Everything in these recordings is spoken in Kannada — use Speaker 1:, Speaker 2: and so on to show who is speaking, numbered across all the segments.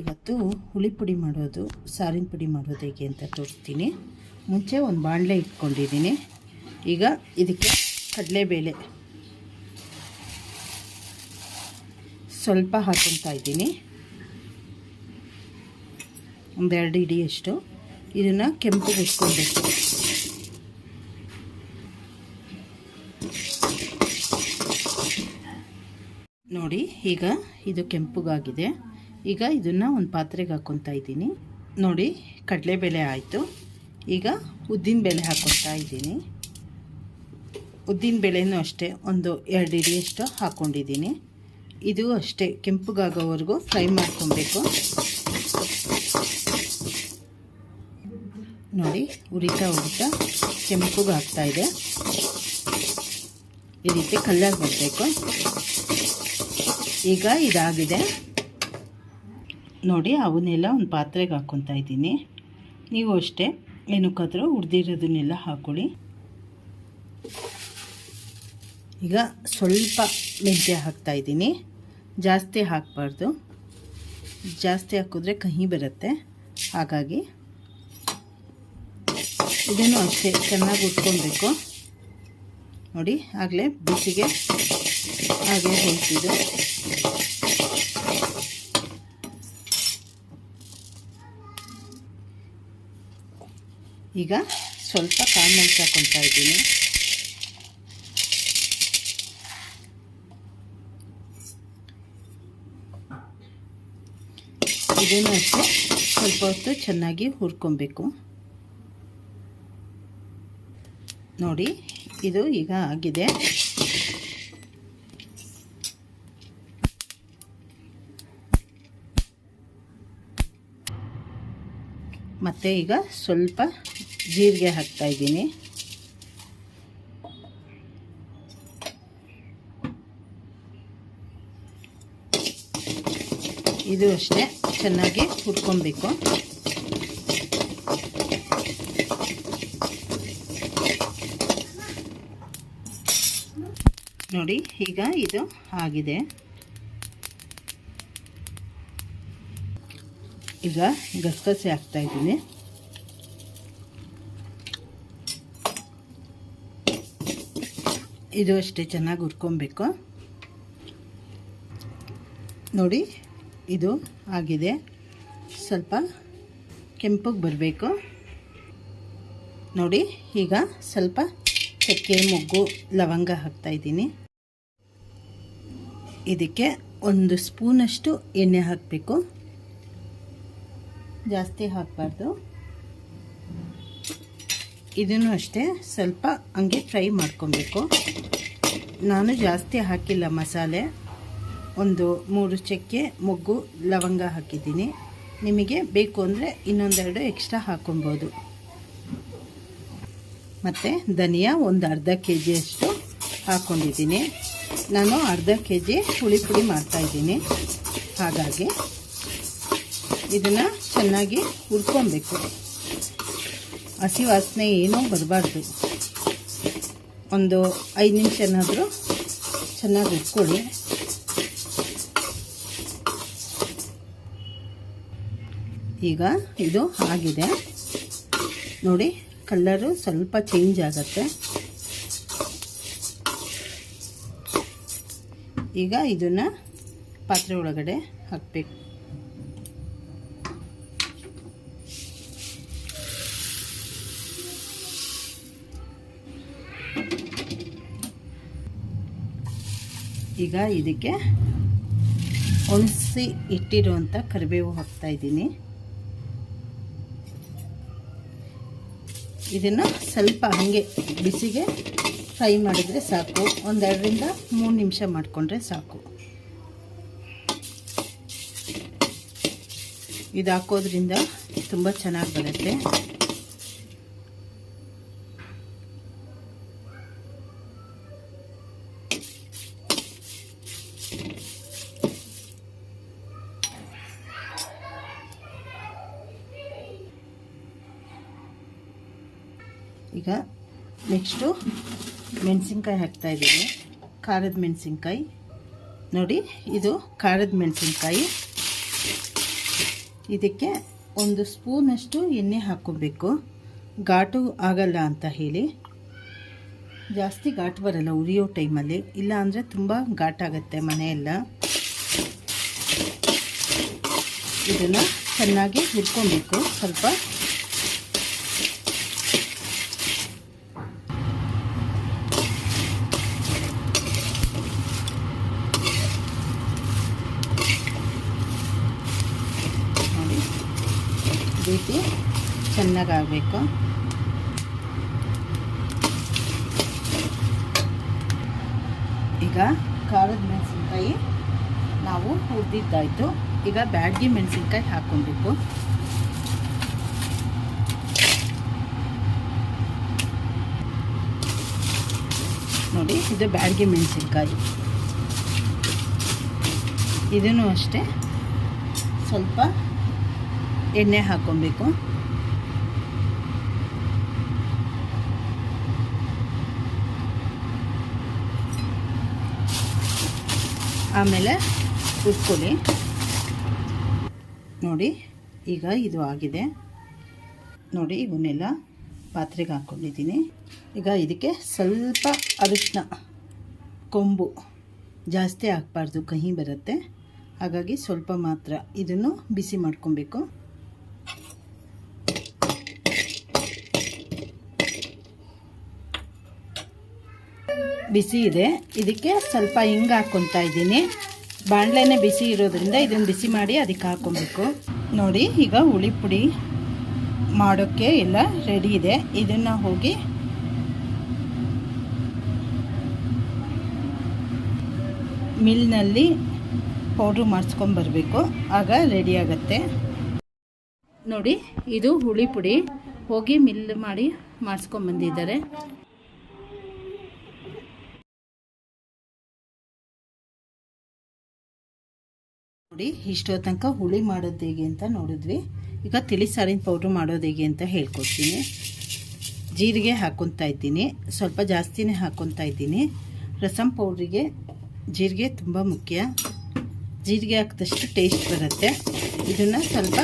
Speaker 1: ಇವತ್ತು ಹುಳಿ ಪುಡಿ ಮಾಡೋದು, ಸಾರಿನ ಪುಡಿ ಮಾಡೋದು ಹೇಗೆ ಅಂತ ತೋರಿಸ್ತೀನಿ. ಮುಂಚೆ ಒಂದು ಬಾಣಲೆ ಇಟ್ಕೊಂಡಿದ್ದೀನಿ. ಈಗ ಇದಕ್ಕೆ ಕಡಲೆಬೇಳೆ ಸ್ವಲ್ಪ ಹಾಕೊತಾ ಇದ್ದೀನಿ. ಒಂದೆರಡು ಇಡಿಯಷ್ಟು. ಇದನ್ನು ಕೆಂಪು ಇಟ್ಕೊಬೇಕು ನೋಡಿ, ಈಗ ಇದು ಕೆಂಪುಗಾಗಿದೆ. ಈಗ ಇದನ್ನು ಒಂದು ಪಾತ್ರೆಗೆ ಹಾಕ್ಕೊತಾ ಇದ್ದೀನಿ. ನೋಡಿ ಕಡಲೆಬೇಳೆ ಆಯಿತು. ಈಗ ಉದ್ದಿನ ಬೇಳೆ ಹಾಕ್ಕೊತಾ ಇದ್ದೀನಿ. ಉದ್ದಿನ ಬೇಳೆನೂ ಅಷ್ಟೇ, ಒಂದು ಎರಡು ಇಡಿಯಷ್ಟು ಹಾಕ್ಕೊಂಡಿದ್ದೀನಿ ಇದು ಅಷ್ಟೇ, ಕೆಂಪುಗಾಗೋವರೆಗೂ ಫ್ರೈ ಮಾಡ್ಕೊಬೇಕು. ನೋಡಿ, ಉರಿತಾ ಉರಿತಾ ಕೆಂಪುಗಾಗ್ತಾ ಇದೆ. ಈ ರೀತಿ ಕಲ್ಲರ್ ಬರಬೇಕು ಈಗ ಇದಾಗಿದೆ. ನೋಡಿ, ಅವನ್ನೆಲ್ಲ ಒಂದು ಪಾತ್ರೆಗೆ ಹಾಕ್ಕೊತಾ ಇದ್ದೀನಿ. ನೀವು ಅಷ್ಟೇ ಏನಕ್ಕಾದರೂ ಹುರಿದಿರೋದನ್ನೆಲ್ಲ ಹಾಕ್ಕೊಳ್ಳಿ ಈಗ ಸ್ವಲ್ಪ ಮೆಂತ್ಯ ಹಾಕ್ತಾ ಇದ್ದೀನಿ. ಜಾಸ್ತಿ ಹಾಕಬಾರ್ದು. ಜಾಸ್ತಿ ಹಾಕಿದ್ರೆ ಕಹಿ ಬರುತ್ತೆ. ಹಾಗಾಗಿ ಇದನ್ನು ಅಷ್ಟೇ ಚೆನ್ನಾಗಿ ಉಟ್ಕೊಬೇಕು ನೋಡಿ, ಆಗಲೇ ಬಿಸಿಗೆ ಹಾಗೆ ಹೋಗ್ತಿದ್ದು ಈಗ ಸ್ವಲ್ಪ ಕಾಳುಮೆಣಸು ಹಾಕ್ಕೊತಾ ಇದ್ದೀನಿ. ಇದನ್ನು ಅಷ್ಟೇ ಸ್ವಲ್ಪ ಹೊತ್ತು ಚೆನ್ನಾಗಿ ಹುರ್ಕೊಬೇಕು. ನೋಡಿ, ಇದು ಈಗ ಆಗಿದೆ. ಮತ್ತು ಈಗ ಸ್ವಲ್ಪ ಜೀರಿಗೆ ಹಾಕ್ತಾ ಇದ್ದೀನಿ. ಇದು ಅಷ್ಟೇ ಚೆನ್ನಾಗಿ ಹುರ್ಕೊಬೇಕು. ನೋಡಿ ಈಗ ಇದು ಆಗಿದೆ. ಈಗ ಗಸಗಸೆ ಹಾಕ್ತಾ ಇದು ಅಷ್ಟೇ ಚೆನ್ನಾಗಿ ಹುರ್ಕೊಬೇಕು. ನೋಡಿ, ಇದು ಆಗಿದೆ. ಸ್ವಲ್ಪ ಕೆಂಪಗೆ ಬರಬೇಕು. ನೋಡಿ, ಈಗ ಸ್ವಲ್ಪ ಚಕ್ಕೆ, ಮೊಗ್ಗು, ಲವಂಗ ಹಾಕ್ತಾ ಇದ್ದೀನಿ. ಇದಕ್ಕೆ ಒಂದು ಸ್ಪೂನಷ್ಟು ಎಣ್ಣೆ ಹಾಕಬೇಕು. ಜಾಸ್ತಿ ಹಾಕಬಾರ್ದು. ಇದನ್ನು ಅಷ್ಟೇ ಸ್ವಲ್ಪ ಹಂಗೆ ಫ್ರೈ ಮಾಡ್ಕೊಬೇಕು. ನಾನು ಜಾಸ್ತಿ ಹಾಕಿಲ್ಲ ಮಸಾಲೆ. ಒಂದು ಮೂರು ಚಕ್ಕೆ ಮೊಗ್ಗು, ಲವಂಗ ಹಾಕಿದ್ದೀನಿ. ನಿಮಗೆ ಬೇಕು ಅಂದರೆ ಇನ್ನೊಂದೆರಡು ಎಕ್ಸ್ಟ್ರಾ ಹಾಕೊಬೋದು. ಮತ್ತು ಧನಿಯಾ ಒಂದು ಅರ್ಧ ಕೆ ಜಿಯಷ್ಟು ಹಾಕ್ಕೊಂಡಿದ್ದೀನಿ ನಾನು ಅರ್ಧ ಕೆ ಜಿ ಹುಳಿ ಪುಡಿ ಮಾಡ್ತಾಯಿದ್ದೀನಿ ಹಾಗಾಗಿ ಇದನ್ನು ಚೆನ್ನಾಗಿ ಹುರ್ಕೊಬೇಕು. ಹಸಿ ವಾಸನೆ ಏನೂ ಬರಬಾರ್ದು. ಒಂದು ಐದು ನಿಮಿಷನಾದರೂ ಚೆನ್ನಾಗಿ ಇಟ್ಕೊಳ್ಳಿ ಈಗ ಇದು ಆಗಿದೆ. ನೋಡಿ ಕಲ್ಲರು ಸ್ವಲ್ಪ ಚೇಂಜ್ ಆಗುತ್ತೆ. ಈಗ ಇದನ್ನು ಪಾತ್ರೆ ಒಳಗಡೆ ಹಾಕಬೇಕು. ಈಗ ಇದಕ್ಕೆ ಒಣಸಿ ಇಟ್ಟಿರುವಂಥ ಕರಿಬೇವು ಹಾಕ್ತಾ ಇದ್ದೀನಿ. ಇದನ್ನು ಸ್ವಲ್ಪ ಹಾಗೆ ಬಿಸಿಗೆ ಫ್ರೈ ಮಾಡಿದರೆ ಸಾಕು. ಒಂದೆರಡರಿಂದ ಮೂರು ನಿಮಿಷ ಮಾಡಿಕೊಂಡ್ರೆ ಸಾಕು. ಇದು ಹಾಕೋದ್ರಿಂದ ತುಂಬ ಚೆನ್ನಾಗಿ ಬರುತ್ತೆ. ಈಗ ನೆಕ್ಸ್ಟು ಮೆಣಸಿನ್ಕಾಯಿ ಹಾಕ್ತಾಯಿದ್ದೀನಿ ಖಾರದ ಮೆಣಸಿನ್ಕಾಯಿ. ನೋಡಿ, ಇದು ಖಾರದ ಮೆಣಸಿನ್ಕಾಯಿ. ಇದಕ್ಕೆ ಒಂದು ಸ್ಪೂನಷ್ಟು ಎಣ್ಣೆ ಹಾಕ್ಕೋಬೇಕು. ಘಾಟು ಆಗಲ್ಲ ಅಂತ ಹೇಳಿ. ಜಾಸ್ತಿ ಘಾಟು ಬರಲ್ಲ ಉರಿಯೋ ಟೈಮಲ್ಲಿ. ಇಲ್ಲ ಅಂದರೆ ತುಂಬ ಘಾಟಾಗತ್ತೆ ಮನೆಯೆಲ್ಲ. ಇದನ್ನು ಚೆನ್ನಾಗಿ ಹುರ್ಕೊಬೇಕು. ಸ್ವಲ್ಪ ನೋಡಿ ಈ ರೀತಿ ಚೆನ್ನಾಗಾಗಬೇಕು. ಈಗ ಖಾರದ ಮೆಣಸಿನ್ಕಾಯಿ ನಾವು ಹುರಿದಿದ್ದಾಯಿತು. ಈಗ ಬ್ಯಾಡಗಿ ಮೆಣಸಿನ್ಕಾಯಿ ಹಾಕ್ಕೊಬೇಕು. ನೋಡಿ, ಇದು ಬ್ಯಾಡಗಿ ಮೆಣಸಿನ್ಕಾಯಿ. ಇದನ್ನು ಅಷ್ಟೇ ಸ್ವಲ್ಪ ಎಣ್ಣೆ ಹಾಕ್ಕೊಬೇಕು. ಆಮೇಲೆ ಉಟ್ಕೊಳ್ಳಿ ನೋಡಿ, ಈಗ ಇದು ಆಗಿದೆ. ನೋಡಿ ಇವನ್ನೆಲ್ಲ ಪಾತ್ರೆಗೆ ಹಾಕ್ಕೊಂಡಿದ್ದೀನಿ. ಈಗ ಇದಕ್ಕೆ ಸ್ವಲ್ಪ ಅರಿಶಿನ, ಕೊಂಬು ಜಾಸ್ತಿ ಹಾಕ್ಬಾರ್ದು, ಕಹಿ ಬರುತ್ತೆ. ಹಾಗಾಗಿ ಸ್ವಲ್ಪ ಮಾತ್ರ ಇದನ್ನು ಬಿಸಿ ಮಾಡ್ಕೊಬೇಕು. ಬಿಸಿ ಇದೆ. ಇದಕ್ಕೆ ಸ್ವಲ್ಪ ಹಿಂಗೆ ಹಾಕ್ಕೊತಾ ಇದ್ದೀನಿ. ಬಾಣಲೆನೇ ಬಿಸಿ ಇರೋದ್ರಿಂದ ಇದನ್ನು ಬಿಸಿ ಮಾಡಿ ಅದಕ್ಕೆ ಹಾಕ್ಕೊಬೇಕು ನೋಡಿ, ಈಗ ಹುಳಿ ಪುಡಿ ಮಾಡೋಕ್ಕೆ ಎಲ್ಲ ರೆಡಿ ಇದೆ. ಇದನ್ನು ಹೋಗಿ ಮಿಲ್ನಲ್ಲಿ ಪೌಡ್ರ್ ಮಾಡಿಸ್ಕೊಂಬರ್ಬೇಕು ಆಗ ರೆಡಿ ಆಗುತ್ತೆ. ನೋಡಿ, ಇದು ಹುಳಿ ಪುಡಿ. ಹೋಗಿ ಮಿಲ್ ಮಾಡಿ ಮಾಡಿಸ್ಕೊಂಬಂದಿದ್ದಾರೆ ನೋಡಿ ಇಷ್ಟೋ ತನಕ ಹುಳಿ ಮಾಡೋದು ಹೇಗೆ ಅಂತ ನೋಡಿದ್ವಿ. ಈಗ ತಿಳಿ ಸಾರಿನ ಪೌಡ್ರ್ ಮಾಡೋದು ಹೇಗೆ ಅಂತ ಹೇಳ್ಕೊಡ್ತೀನಿ. ಜೀರಿಗೆ ಹಾಕ್ಕೊತಾ ಇದ್ದೀನಿ. ಸ್ವಲ್ಪ ಜಾಸ್ತಿನೇ ಹಾಕ್ಕೊತಾ ಇದ್ದೀನಿ. ರಸಂ ಪೌಡ್ರಿಗೆ ಜೀರಿಗೆ ತುಂಬ ಮುಖ್ಯ. ಜೀರಿಗೆ ಹಾಕಿದಷ್ಟು ಟೇಸ್ಟ್ ಬರುತ್ತೆ. ಇದನ್ನು ಸ್ವಲ್ಪ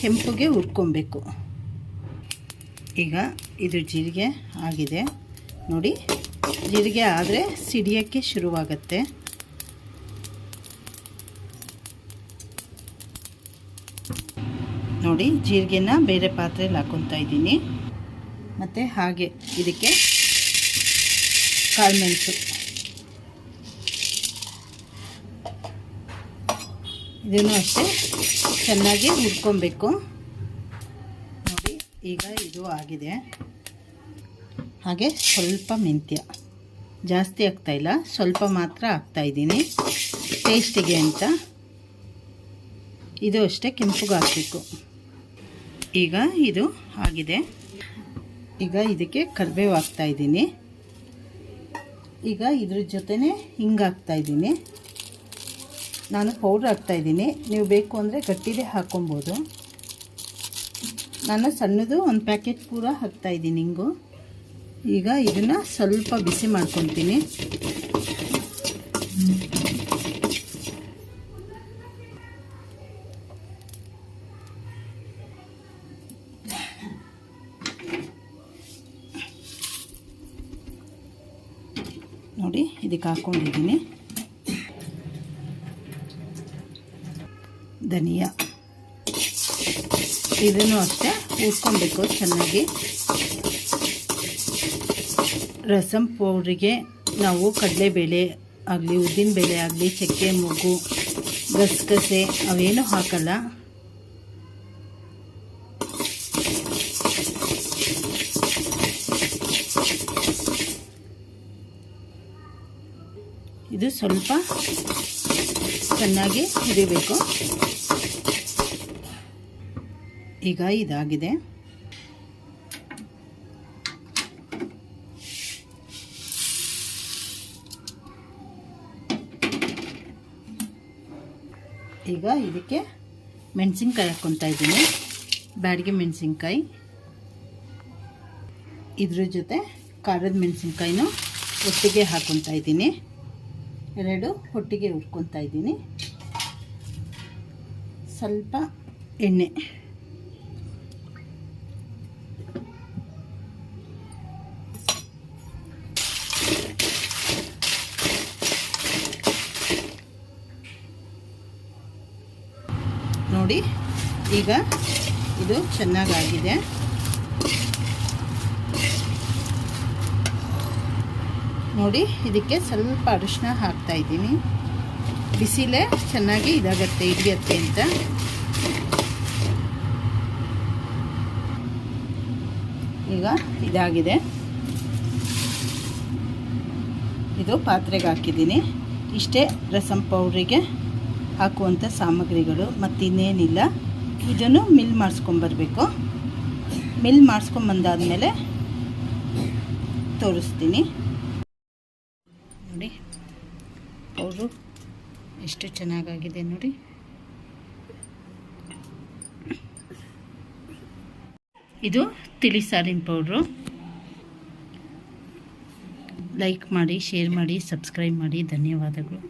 Speaker 1: ಕೆಂಪುಗೆ ಹುರ್ಕೊಬೇಕು. ಈಗ ಇದು ಜೀರಿಗೆ ಆಗಿದೆ. ನೋಡಿ, ಜೀರಿಗೆ ಆದರೆ ಸಿಡಿಯೋಕ್ಕೆ ಶುರುವಾಗತ್ತೆ. ನೋಡಿ, ಜೀರಿಗೆನ ಬೇರೆ ಪಾತ್ರೆಯಲ್ಲಿ ಹಾಕೊತಾ ಇದ್ದೀನಿ. ಮತ್ತು ಹಾಗೆ ಇದಕ್ಕೆ ಕಾಳುಮೆಣಸು ಇದನ್ನು ಅಷ್ಟೇ ಚೆನ್ನಾಗಿ ಹುರ್ಕೊಬೇಕು. ನೋಡಿ, ಈಗ ಇದು ಆಗಿದೆ. ಹಾಗೆ ಸ್ವಲ್ಪ ಮೆಂತ್ಯ. ಜಾಸ್ತಿ ಆಗ್ತಾಯಿಲ್ಲ ಸ್ವಲ್ಪ ಮಾತ್ರ ಹಾಕ್ತಾಯಿದ್ದೀನಿ ಟೇಸ್ಟಿಗೆ ಅಂತ. ಇದು ಅಷ್ಟೇ ಕೆಂಪುಗೆ ಹಾಕಬೇಕು ಈಗ ಇದು ಆಗಿದೆ. ಈಗ ಇದಕ್ಕೆ ಕರಿಬೇವು ಹಾಕ್ತಾ ಇದ್ದೀನಿ. ಈಗ ಇದ್ರ ಜೊತೆನೇ ಹಿಂಗೆ ಹಾಕ್ತಾ ಇದ್ದೀನಿ. ನಾನು ಪೌಡ್ರ್ ಹಾಕ್ತಾ ಇದ್ದೀನಿ. ನೀವು ಬೇಕು ಅಂದರೆ ಗಟ್ಟಿದೆ ಹಾಕ್ಕೊಬೋದು ನಾನು ಸಣ್ಣದು ಒಂದು ಪ್ಯಾಕೆಟ್ ಪೂರ ಹಾಕ್ತಾ ಇದ್ದೀನಿ ಹಿಂಗು. ಈಗ ಇದನ್ನು ಸ್ವಲ್ಪ ಬಿಸಿ ಮಾಡ್ಕೊತೀನಿ. ನೋಡಿ ಇದಕ್ಕೆ ಹಾಕ್ಕೊಂಡಿದ್ದೀನಿ. ಧನಿಯಾ. ಇದನ್ನು ಅಷ್ಟೇ ಉಸ್ಕೊಬೇಕು ಚೆನ್ನಾಗಿ. ರಸಂ ಪೌಡ್ರಿಗೆ ನಾವು ಕಡಲೆಬೇಳೆ ಆಗಲಿ, ಉದ್ದಿನಬೇಳೆ ಆಗಲಿ, ಚಕ್ಕೆ, ಮೊಗ್ಗು, ಗಸಗಸೆ ಅವೇನು ಹಾಕಲ್ಲ. ಇದು ಸ್ವಲ್ಪ ಚೆನ್ನಾಗಿ ಹುರಿಬೇಕು. ಈಗ ಇದಾಗಿದೆ. ಈಗ ಇದಕ್ಕೆ ಮೆಣಸಿನ್ಕಾಯಿ ಹಾಕ್ಕೊತಾ ಇದ್ದೀನಿ. ಬ್ಯಾಡಿಗೆ ಮೆಣಸಿನ್ಕಾಯಿ. ಇದ್ರ ಜೊತೆ ಖಾರದ ಮೆಣಸಿನ್ಕಾಯಿನೂ ಒಟ್ಟಿಗೆ ಹಾಕ್ಕೊತಾ ಇದ್ದೀನಿ. ಎರಡು ಒಟ್ಟಿಗೆ ಹುರ್ಕೊತಾ ಇದ್ದೀನಿ. ಸ್ವಲ್ಪ ಎಣ್ಣೆ. ನೋಡಿ ಈಗ ಇದು ಚೆನ್ನಾಗಾಗಿದೆ. ನೋಡಿ, ಇದಕ್ಕೆ ಸ್ವಲ್ಪ ಅರಿಶಿನ ಹಾಕ್ತಾ ಇದ್ದೀನಿ. ಬಿಸಿಲೇ ಚೆನ್ನಾಗಿ ಇದಾಗತ್ತೆ, ಹಿಡಿಯತ್ತೆ ಅಂತ. ಈಗ ಇದಾಗಿದೆ. ಇದು ಪಾತ್ರೆಗೆ ಹಾಕಿದ್ದೀನಿ. ಇಷ್ಟೇ ರಸಂ ಪೌಡ್ರಿಗೆ ಹಾಕುವಂಥ ಸಾಮಗ್ರಿಗಳು ಮತ್ತಿನ್ನೇನಿಲ್ಲ. ಇದನ್ನು ಮಿಲ್ ಮಾಡಿಸ್ಕೊಂಬರ್ಬೇಕು ಮಿಲ್ ಮಾಡಿಸ್ಕೊಂಬಂದಾದಮೇಲೆ ತೋರಿಸ್ತೀನಿ ನೋಡಿ ಪೌಡ್ರು ಎಷ್ಟು ಚೆನ್ನಾಗಾಗಿದೆ ನೋಡಿ. ಇದು ತಿಳಿ ಸಾರಿನ ಪೌಡ್ರು. ಲೈಕ್ ಮಾಡಿ, ಶೇರ್ ಮಾಡಿ, ಸಬ್ಸ್ಕ್ರೈಬ್ ಮಾಡಿ. ಧನ್ಯವಾದಗಳು.